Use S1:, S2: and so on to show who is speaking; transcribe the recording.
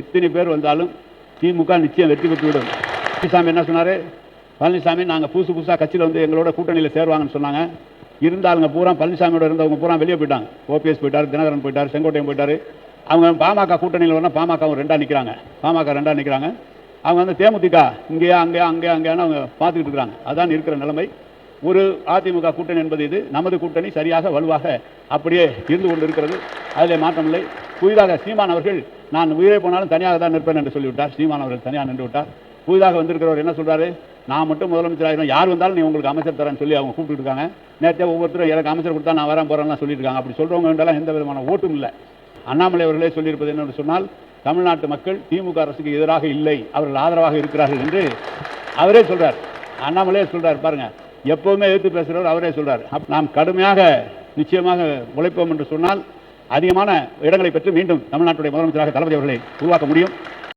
S1: எத்தனை பேர் வந்தாலும் திமுக நிச்சயம் வெற்றி பெற்று விடும் பழனிசாமி என்ன சொன்னார்? பழனிசாமி நாங்கள் புதுசு புதுசாக கட்சியில் வந்து எங்களோட கூட்டணியில் சேருவாங்கன்னு சொன்னாங்க. இருந்தாலுங்க பூரா பழனிசாமியோட இருந்தவங்க பூரா வெளியே போயிட்டாங்க. ஓபிஎஸ் போயிட்டார் தினகரன் போயிட்டார் செங்கோட்டையன் போயிட்டார். அவங்க பாமக கூட்டணியில் வரணும் பாமகவும் ரெண்டாக நிற்கிறாங்க பாமக ரெண்டாக நிற்கிறாங்க அவங்க வந்து தேமுதிக இங்கேயா அங்கேயா அங்கேயா அங்கேயான்னு அவங்க பார்த்துக்கிட்டு இருக்கிறாங்க. அதான் இருக்கிற நிலைமை. ஒரு அதிமுக கூட்டணி என்பது இது. நமது கூட்டணி சரியாக வலுவாக அப்படியே இருந்து கொண்டு இருக்கிறது அதில் மாற்றமில்லை. புதிதாக சீமான் அவர்கள் நான் உயிரை போனாலும் தனியாக தான் நிற்பேன் என்று சொல்லிவிட்டார். சீமான் அவர்கள் தனியாக நின்று விட்டார். புதிதாக வந்திருக்கிறவர் என்ன சொல்கிறாரு நான் மட்டும் முதலமைச்சராக யார் வந்தாலும் நீ உங்களுக்கு அமைச்சர் தரேன்னு சொல்லி அவங்க கூப்பிட்டு இருக்காங்க. நேற்றே ஒவ்வொருத்தரும் எனக்கு அமைச்சர் கொடுத்தா நான் வரேன் போகிறேன்லாம் சொல்லியிருக்காங்க அப்படி சொல்றவங்க எந்த விதமான ஓட்டும் இல்லை. அண்ணாமலை அவர்களே சொல்லியிருப்பது என்னென்னு சொன்னால் தமிழ்நாட்டு மக்கள் திமுக அரசுக்கு எதிராக இல்லை. அவர்கள் ஆதரவாக இருக்கிறார்கள் என்று அவரே சொல்கிறார் அண்ணாமலையே சொல்கிறார் பாருங்கள் எப்பவுமே எதிர்த்து பேசுகிறவர் அவரே சொல்கிறார் நாம் கடுமையாக நிச்சயமாக உழைப்போம் என்று சொன்னால் அதிகமான இடங்களை பெற்று மீண்டும் தமிழ்நாட்டுடைய முதலமைச்சராக தளபதி அவர்களை உருவாக்க முடியும்.